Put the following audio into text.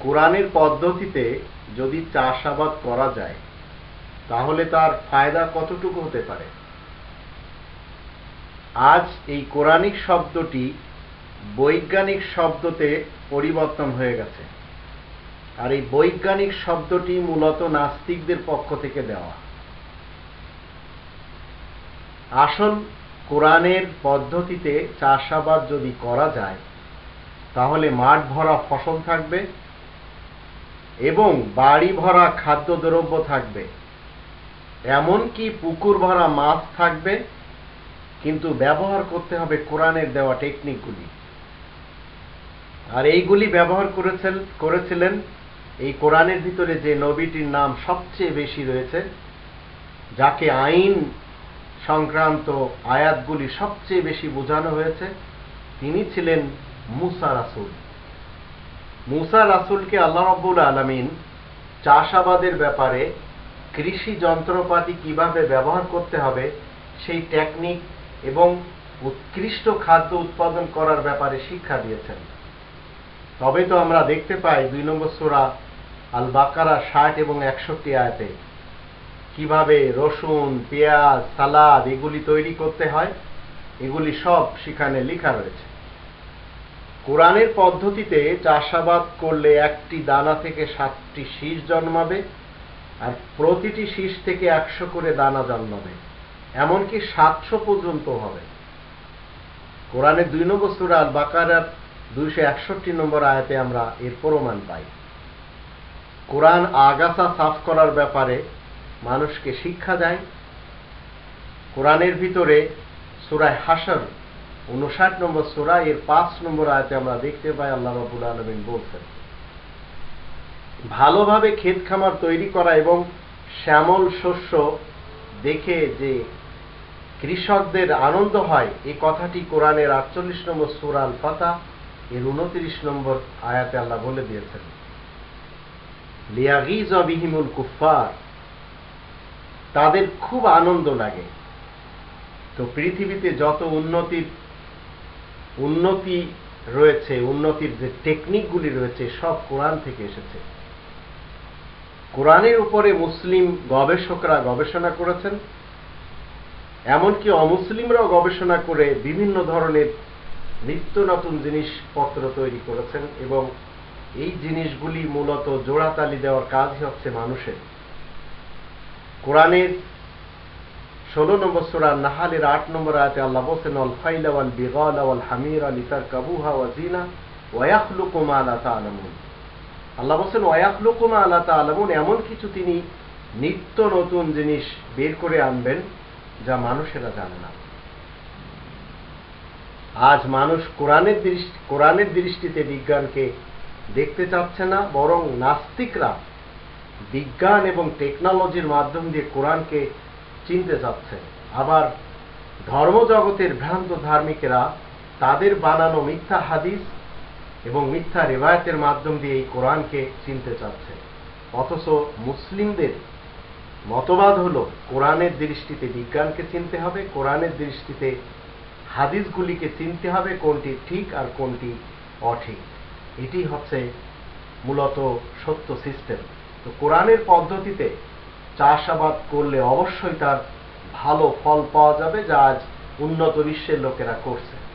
কোরআনের পদ্ধতিতে যদি চাষাবাদ করা যায়, তাহলে তার ফায়দা কতটুকু হতে পারে? আজ এই কোরআনিক শব্দটি বৈজ্ঞানিক শব্দতে পরিবর্তন হয়ে গেছে। আর এই বৈজ্ঞানিক শব্দটি মূলত নাস্তিকদের পক্ষ থেকে দেওয়া। আসল কোরআনের পদ্ধতিতে চাষাবাদ যদি করা যায়, তাহলে মাঠ ভরা ফসল থাকবে এবং বাড়ি ভরা খাদ্যদ্রব্য থাকবে। এমনকি পুকুর ভরা মাছ থাকবে, কিন্তু ব্যবহার করতে হবে কোরআনের দেওয়া টেকনিকগুলি আর এইগুলি ব্যবহার করেছেন, করেছিলেন এই কোরআনের ভিতরে যে নবীটির নাম সবচেয়ে বেশি রয়েছে, যাকে আইন সংক্রান্ত আয়াতগুলি সবচেয়ে বেশি বোঝানো হয়েছে, তিনি ছিলেন মুসা রাসুল। মুসা রাসুলকে আল্লাহ রব্বুল আলমিন চাষাবাদের ব্যাপারে কৃষি যন্ত্রপাতি কীভাবে ব্যবহার করতে হবে, সেই টেকনিক এবং উৎকৃষ্ট খাদ্য উৎপাদন করার ব্যাপারে শিক্ষা দিয়েছেন। তবে তো আমরা দেখতে পাই দুই নম্বর সোরা আল বাকারা ষাট এবং একষট্টি আয়াতে কীভাবে রসুন, পেঁয়াজ, সালাদ এগুলি তৈরি করতে হয়, এগুলি সব সেখানে লেখা রয়েছে। কোরআনের পদ্ধতিতে চাষাবাদ করলে একটি দানা থেকে সাতটি শীষ জন্মাবে আর প্রতিটি শীষ থেকে একশো করে দানা জন্মাবে, এমনকি সাতশো পর্যন্ত হবে। কোরআনের দুই নম্বর সুরা আল বাকারার দুইশো একষট্টি নম্বর আয়াতে আমরা এর প্রমাণ পাই। কোরআন আগাছা সাফ করার ব্যাপারে মানুষকে শিক্ষা দেয়। কোরআনের ভিতরে সুরায় হাসর উনষাট নম্বর সুরা, এর পাঁচ নম্বর আয়তে আমরা দেখতে পাই, আল্লাহ রবুল আলমিন বলছেন, ভালোভাবে ক্ষেত খামার তৈরি করা এবং শ্যামল শস্য দেখে যে কৃষকদের আনন্দ হয় এই কথাটি কোরআনের আটচল্লিশ নম্বর সুরাল পাতা এর উনত্রিশ নম্বর আয়াতে আল্লাহ বলে দিয়েছেন, লিয়াগিজ বিহিমুল কুফার তাদের খুব আনন্দ লাগে। তো পৃথিবীতে যত উন্নতির উন্নতি রয়েছে, উন্নতির যে টেকনিকগুলি রয়েছে, সব কোরআন থেকে এসেছে। কোরআনের উপরে মুসলিম গবেষকরা গবেষণা করেছেন, এমনকি অমুসলিমরাও গবেষণা করে বিভিন্ন ধরনের নিত্য নতুন জিনিসপত্র তৈরি করেছেন এবং এই জিনিসগুলি মূলত জোড়াতালি দেওয়ার কাজই হচ্ছে মানুষের। কোরআনের ষোলো নম্বর সুরা নাহালের আট নম্বর আয়তে আল্লাহ বসেন অল ফাইলা ওয়াল বিগাল ওয়াল হামির আল ইতার কাবুহা ওয়া জিনা ওয়াখলুকুমা আলা তালামুন। আল্লাহ বলছেন ওয়াখলুকুমা আলা তালামুন এমন কিছু তিনি নিত্য নতুন জিনিস বের করে আনবেন যা মানুষেরা জানে না। আজ মানুষ কোরআনের দৃষ্টি, কোরআনের দৃষ্টিতে বিজ্ঞানকে দেখতে চাচ্ছে না, বরং নাস্তিকরা বিজ্ঞান এবং টেকনোলজির মাধ্যম দিয়ে কোরআনকে চিনতে চাচ্ছে আবার ধর্মজগতের ভ্রান্ত ধার্মিকেরা তাদের বানানো মিথ্যা হাদিস এবং মিথ্যা রেবায়তের মাধ্যম দিয়ে এই কোরআনকে চিনতে চাচ্ছে অথচ মুসলিমদের মতবাদ হল, কোরআনের দৃষ্টিতে বিজ্ঞানকে চিনতে হবে, কোরআনের দৃষ্টিতে হাদিসগুলিকে চিনতে হবে, কোনটি ঠিক আর কোনটি অঠিক। এটি হচ্ছে মূলত সত্য সিস্টেম তো কোরআনের পদ্ধতিতে চাষাবাদ করলে অবশ্যই তার ভালো ফল পাওয়া যাবে যা আজ উন্নত বিশ্বের লোকেরা করছে।